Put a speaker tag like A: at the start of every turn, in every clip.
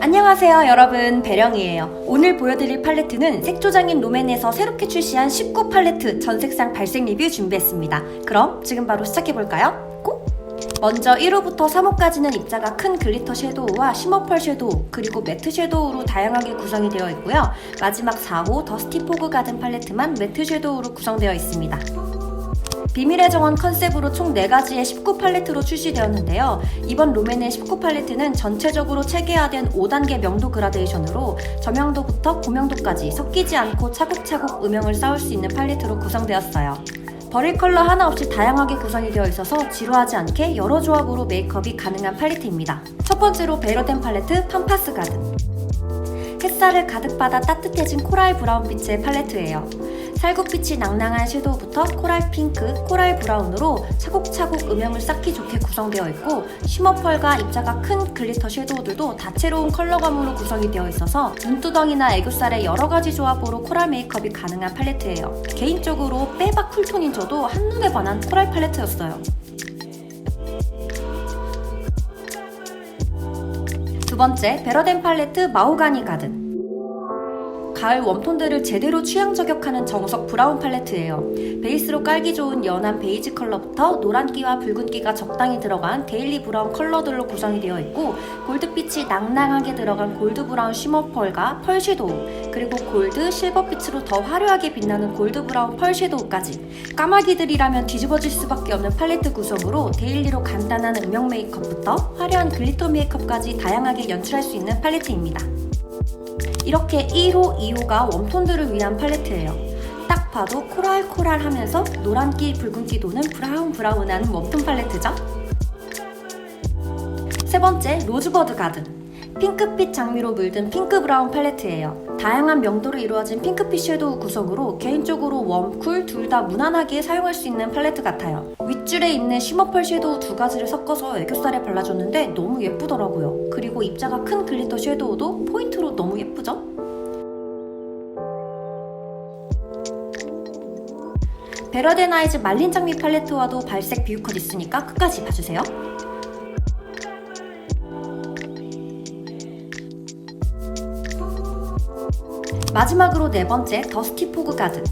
A: 안녕하세요 여러분. 배령이에요. 오늘 보여드릴 팔레트는 색조장인 롬앤에서 새롭게 출시한 19 팔레트 전색상 발색 리뷰 준비했습니다. 그럼 지금 바로 시작해볼까요? 고! 먼저 1호부터 3호까지는 입자가 큰 글리터 섀도우와 쉬머펄 섀도우 그리고 매트 섀도우로 다양하게 구성이 되어 있고요. 마지막 4호 더스티 포그 가든 팔레트만 매트 섀도우로 구성되어 있습니다 비밀의 정원 컨셉으로 총 4가지의 19 팔레트로 출시되었는데요. 이번 롬앤의 19 팔레트는 전체적으로 체계화된 5단계 명도 그라데이션으로 저명도부터 고명도까지 섞이지 않고 차곡차곡 음영을 쌓을 수 있는 팔레트로 구성되었어요. 버릴 컬러 하나 없이 다양하게 구성이 되어 있어서 지루하지 않게 여러 조합으로 메이크업이 가능한 팔레트입니다. 첫 번째로 베러덴 팔레트 팜파스 가든. 햇살을 가득 받아 따뜻해진 코랄 브라운 빛의 팔레트예요. 살구빛이 낭낭한 섀도우부터 코랄 핑크, 코랄 브라운으로 차곡차곡 음영을 쌓기 좋게 구성되어 있고 쉬머 펄과 입자가 큰 글리터 섀도우들도 다채로운 컬러감으로 구성이 되어 있어서 눈두덩이나 애교살의 여러 가지 조합으로 코랄 메이크업이 가능한 팔레트예요. 개인적으로 빼박 쿨톤인 저도 한눈에 반한 코랄 팔레트였어요. 두 번째, 베러덴 팔레트 마호가니 가든. 가을 웜톤들을 제대로 취향 저격하는 정석 브라운 팔레트예요. 베이스로 깔기 좋은 연한 베이지 컬러부터 노란기와 붉은기가 적당히 들어간 데일리 브라운 컬러들로 구성이 되어 있고 골드빛이 낭낭하게 들어간 골드 브라운 쉬머 펄과 펄 섀도우 그리고 골드, 실버빛으로 더 화려하게 빛나는 골드 브라운 펄 섀도우까지 까마귀들이라면 뒤집어질 수밖에 없는 팔레트 구성으로 데일리로 간단한 음영 메이크업부터 화려한 글리터 메이크업까지 다양하게 연출할 수 있는 팔레트입니다. 이렇게 1호, 2호가 웜톤들을 위한 팔레트예요. 딱 봐도 코랄코랄 하면서 노란기, 붉은기 도는 브라운 브라운한 웜톤 팔레트죠? 세 번째, 로즈버드 가든. 핑크빛 장미로 물든 핑크 브라운 팔레트예요. 다양한 명도로 이루어진 핑크빛 섀도우 구성으로 개인적으로 웜, 쿨 둘 다 무난하게 사용할 수 있는 팔레트 같아요. 윗줄에 있는 쉬머펄 섀도우 두 가지를 섞어서 애교살에 발라줬는데 너무 예쁘더라고요. 그리고 입자가 큰 글리터 섀도우도 포인트로 너무 예쁘죠? 베러덴 아이즈 말린 장미 팔레트와도 발색 비유컷 있으니까 끝까지 봐주세요. 마지막으로 네 번째 더스티 포그 가든.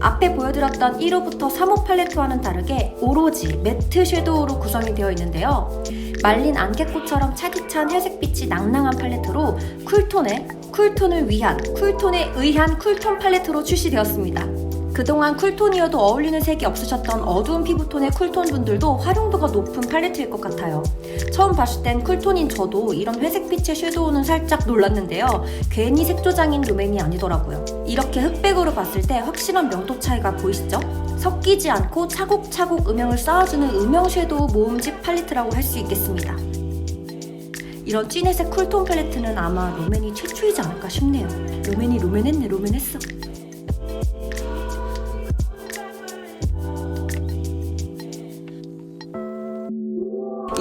A: 앞에 보여드렸던 1호부터 3호 팔레트와는 다르게 오로지 매트 섀도우로 구성이 되어 있는데요. 말린 안개꽃처럼 차디찬 회색빛이 낭낭한 팔레트로 쿨톤에 쿨톤을 위한 쿨톤에 의한 쿨톤 팔레트로 출시되었습니다. 그동안 쿨톤이어도 어울리는 색이 없으셨던 어두운 피부톤의 쿨톤 분들도 활용도가 높은 팔레트일 것 같아요. 처음 봤을 땐 쿨톤인 저도 이런 회색빛의 섀도우는 살짝 놀랐는데요. 괜히 색조장인 룸앤이 아니더라고요. 이렇게 흑백으로 봤을 때 확실한 명도 차이가 보이시죠? 섞이지 않고 차곡차곡 음영을 쌓아주는 음영 섀도우 모음집 팔레트라고 할 수 있겠습니다. 이런 진회색 쿨톤 팔레트는 아마 롬앤이 최초이지 않을까 싶네요. 롬앤이 롬앤했네 롬앤했어.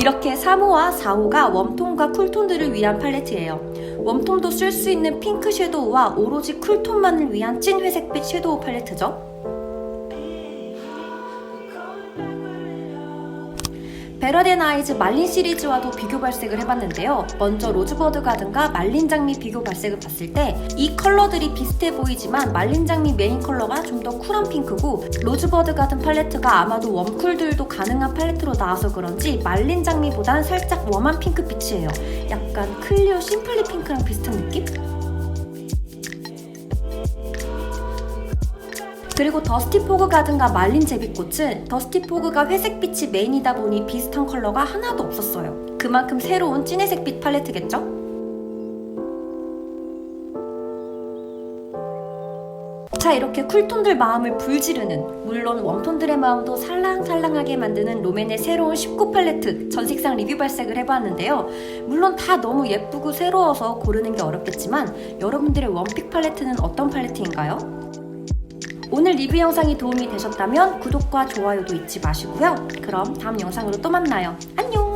A: 이렇게 3호와 4호가 웜톤과 쿨톤들을 위한 팔레트예요. 웜톤도 쓸 수 있는 핑크 섀도우와 오로지 쿨톤만을 위한 찐 회색빛 섀도우 팔레트죠. 베러덴 아이즈 말린 시리즈와도 비교 발색을 해봤는데요. 먼저 로즈버드 가든과 말린 장미 비교 발색을 봤을 때 이 컬러들이 비슷해 보이지만 말린 장미 메인 컬러가 좀 더 쿨한 핑크고 로즈버드 가든 팔레트가 아마도 웜쿨들도 가능한 팔레트로 나와서 그런지 말린 장미보단 살짝 웜한 핑크빛이에요. 약간 클리오 심플리 핑크랑 비슷한 느낌? 그리고 더스티 포그 가든과 말린 제비꽃은 더스티 포그가 회색빛이 메인이다 보니 비슷한 컬러가 하나도 없었어요. 그만큼 새로운 진회색빛 팔레트겠죠? 자 이렇게 쿨톤들 마음을 불지르는 물론 웜톤들의 마음도 살랑살랑하게 만드는 롬앤의 새로운 19 팔레트 전색상 리뷰 발색을 해봤는데요 물론 다 너무 예쁘고 새로워서 고르는 게 어렵겠지만 여러분들의 원픽 팔레트는 어떤 팔레트인가요? 오늘 리뷰 영상이 도움이 되셨다면 구독과 좋아요도 잊지 마시고요. 그럼 다음 영상으로 또 만나요. 안녕!